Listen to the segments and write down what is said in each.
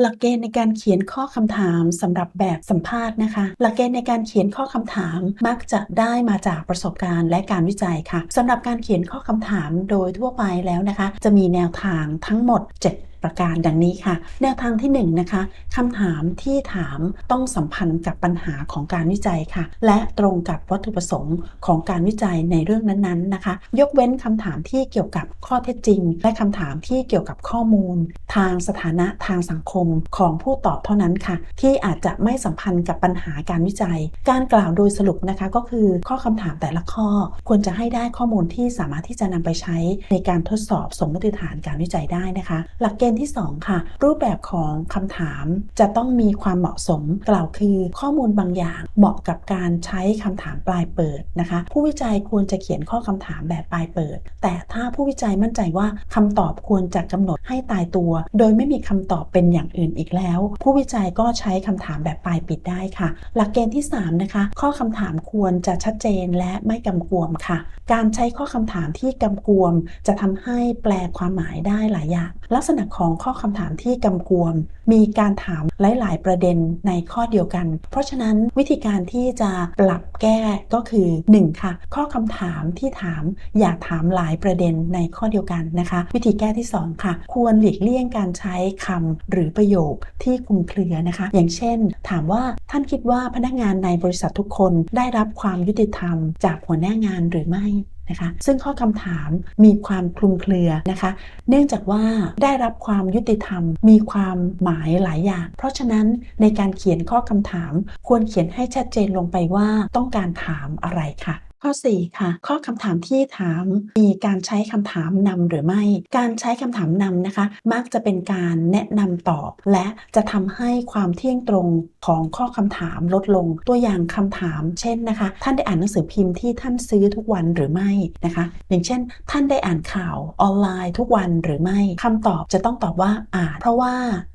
หลักเกณฑ์ในการเขียนข้อคำถามสำหรับแบบสัมภาษณ์นะคะ หลักเกณฑ์ในการเขียนข้อคำถามมักจะได้มาจากประสบการณ์และการวิจัยค่ะสำหรับการเขียนข้อคำถามโดยทั่วไปแล้วนะคะ จะมีแนวทางทั้งหมด 7 ประการดังนี้ค่ะ แนวทางที่1นงนะคะคำถามที่ถามต้องสัมพันธ์กับปัญหาของการวิจัยค่ะ และตรงกับวัตถุประสงค์ของการวิจัยในเรื่องนั้นๆนะคะ ยกเว้นคำถามที่เกี่ยวกับข้อเท็จจริง และคำถามที่เกี่ยวกับข้อมูล ทางสถานะทางสังคมของผู้ตอบเท่านั้นค่ะ ที่อาจจะไม่สัมพันธ์กับปัญหาการวิจัย การกล่าวโดยสรุปนะคะก็คือข้อคำถามแต่ละข้อ ควรจะให้ได้ข้อมูลที่สามารถที่จะนำไปใช้ในการทดสอบสมมติฐานการวิจัยได้นะคะ หลักเกณฑ์ที่ 2 ค่ะ รูปแบบของคำถามจะต้องมีความเหมาะสมกล่าวคือข้อมูลบางอย่างเหมาะกับการใช้คำถามปลายเปิดนะคะ ผู้วิจัยควรจะเขียนข้อคำถามแบบปลายเปิด แต่ถ้าผู้วิจัยมั่นใจว่าคำตอบควรจะกำหนดให้ตายตัว โดยไม่มีคำตอบเป็นอย่างอื่นอีกแล้ว ผู้วิจัยก็ใช้คำถามแบบปลายปิดได้ค่ะ หลักเกณฑ์ที่ 3 นะคะ ข้อคำถามควรจะชัดเจนและไม่กำกวมค่ะ การใช้ข้อคำถามที่กำกวม จะทำให้แปลความหมายได้หลายอย่างลักษณะขของข้อคำถามที่กำกวม มีการถามหลาย ๆ ประเด็นในข้อเดียวกัน เพราะฉะนั้นวิธีการที่จะปรับแก้ก็คือ 1. ค่ะ ข้อคำถามที่ถามอย่าถามหลายประเด็นในข้อเดียวกันนะคะ วิธีแก้ที่ 2 ค่ะ ควรหลีกเลี่ยงการใช้คำหรือประโยคที่คลุมเครือนะคะ อย่างเช่น ถามว่าท่านคิดว่าพนักงานในบริษัททุกคนได้รับความยุติธรรมจากหัวหน้างานหรือไม่ นะคะ ซึ่งข้อคำถามมีความคลุมเครือนะคะ เนื่องจากว่าได้รับความยุติธรรม มีความหมายหลายอย่าง เพราะฉะนั้นในการเขียนข้อคำถาม ควรเขียนให้ชัดเจนลงไปว่าต้องการถามอะไรค่ะ ข้อ 4 ค่ะ ข้อคำถามที่ถามมีการใช้คำถามนำหรือไม่ การใช้คำถามนำนะคะ มักจะเป็นการแนะนำตอบ และจะทำให้ความเที่ยงตรงของข้อคำถามลดลง ตัวอย่างคำถามเช่นนะคะ ท่านได้อ่านหนังสือพิมพ์ที่ท่านซื้อทุกวันหรือไม่นะคะ อย่างเช่น ท่านได้อ่านข่าวออนไลน์ทุกวันหรือไม่คำตอบจะต้องตอบว่าอ่าน เพราะว่า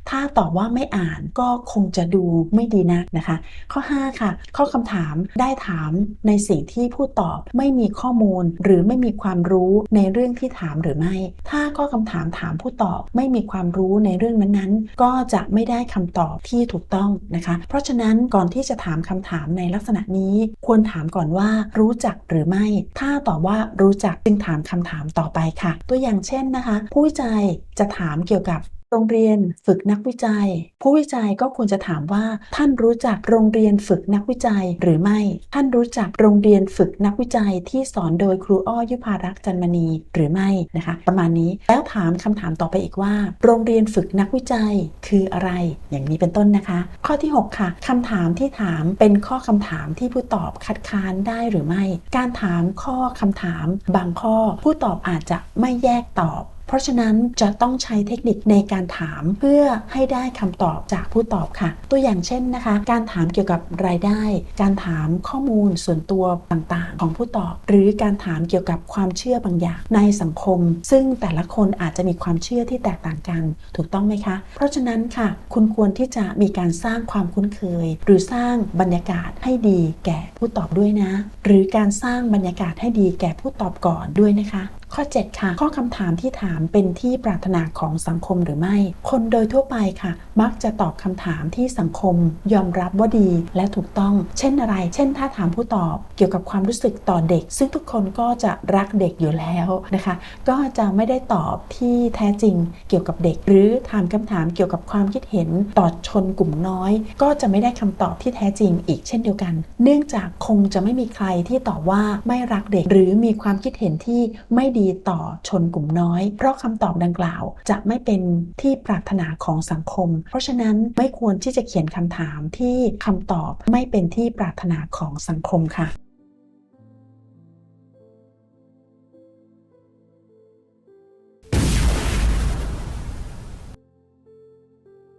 ถ้าตอบว่าไม่อ่านก็คงจะดูไม่ดีนักนะคะ ข้อ 5 ค่ะ ข้อคำถามได้ถามในสิ่งที่ผู้ตอบไม่มีข้อมูล หรือไม่มีความรู้ในเรื่องที่ถามหรือไม่ ถ้าข้อคำถามถามผู้ตอบไม่มีความรู้ในเรื่องนั้นๆ ก็จะไม่ได้คำตอบที่ถูกต้องนะคะ เพราะฉะนั้นก่อนที่จะถามคำถามในลักษณะนี้ ควรถามก่อนว่ารู้จักหรือไม่ ถ้าตอบว่ารู้จักจึงถามคำถามต่อไปค่ะ ตัวอย่างเช่นนะคะ ผู้วิจัยจะถามเกี่ยวกับ โรงเรียนฝึกนักวิจัย ผู้วิจัยก็ควรจะถามว่า ท่านรู้จักโรงเรียนฝึกนักวิจัยหรือไม่ ท่านรู้จักโรงเรียนฝึกนักวิจัยที่สอนโดยครูอ้อยุพารักษ์จันมณีหรือไม่นะคะ ประมาณนี้แล้วถามคำถามต่อไปอีกว่า โรงเรียนฝึกนักวิจัยคืออะไร อย่างนี้เป็นต้นนะคะ ข้อที่ 6 ค่ะคำถามที่ถามเป็นข้อคำถามที่ผู้ตอบคัดค้านได้หรือไม่ การถามข้อคำถาม บางข้อผู้ตอบอาจจะไม่แยกตอบ เพราะฉะนั้นจะต้องใช้เทคนิคในการถามเพื่อให้ได้คำตอบจากผู้ตอบค่ะ ตัวอย่างเช่นนะคะ การถามเกี่ยวกับรายได้ การถามข้อมูลส่วนตัวต่างๆ ของผู้ตอบ หรือการถามเกี่ยวกับความเชื่อบางอย่างในสังคม ซึ่งแต่ละคนอาจจะมีความเชื่อที่แตกต่างกัน ถูกต้องไหมคะ เพราะฉะนั้นค่ะ คุณควรที่จะมีการสร้างความคุ้นเคย หรือสร้างบรรยากาศให้ดีแก่ผู้ตอบด้วยนะ หรือการสร้างบรรยากาศให้ดีแก่ผู้ตอบก่อนด้วยนะคะ ข้อ 7 ค่ะ ข้อคำถามที่ถามเป็นที่ปรารถนาของสังคมหรือไม่ คนโดยทั่วไปค่ะ มักจะตอบคำถามที่สังคมยอมรับว่าดีและถูกต้อง เช่นอะไร เช่น ถ้าถามผู้ตอบเกี่ยวกับความรู้สึกต่อเด็ก ซึ่งทุกคนก็จะรักเด็กอยู่แล้วนะคะ ก็จะไม่ได้ตอบที่แท้จริงเกี่ยวกับเด็ก หรือถามคำถามเกี่ยวกับความคิดเห็นต่อชนกลุ่มน้อย ก็จะไม่ได้คำตอบที่แท้จริงอีกเช่นเดียวกัน เนื่องจากคงจะไม่มีใครที่ตอบว่าไม่รักเด็ก หรือมีความคิดเห็นที่ไม่ดีต่อชนกลุ่มน้อย เพราะคำตอบดังกล่าวจะไม่เป็นที่ปรารถนาของสังคม เพราะฉะนั้นไม่ควรที่จะเขียนคำถามที่คำตอบไม่เป็นที่ปรารถนาของสังคมค่ะ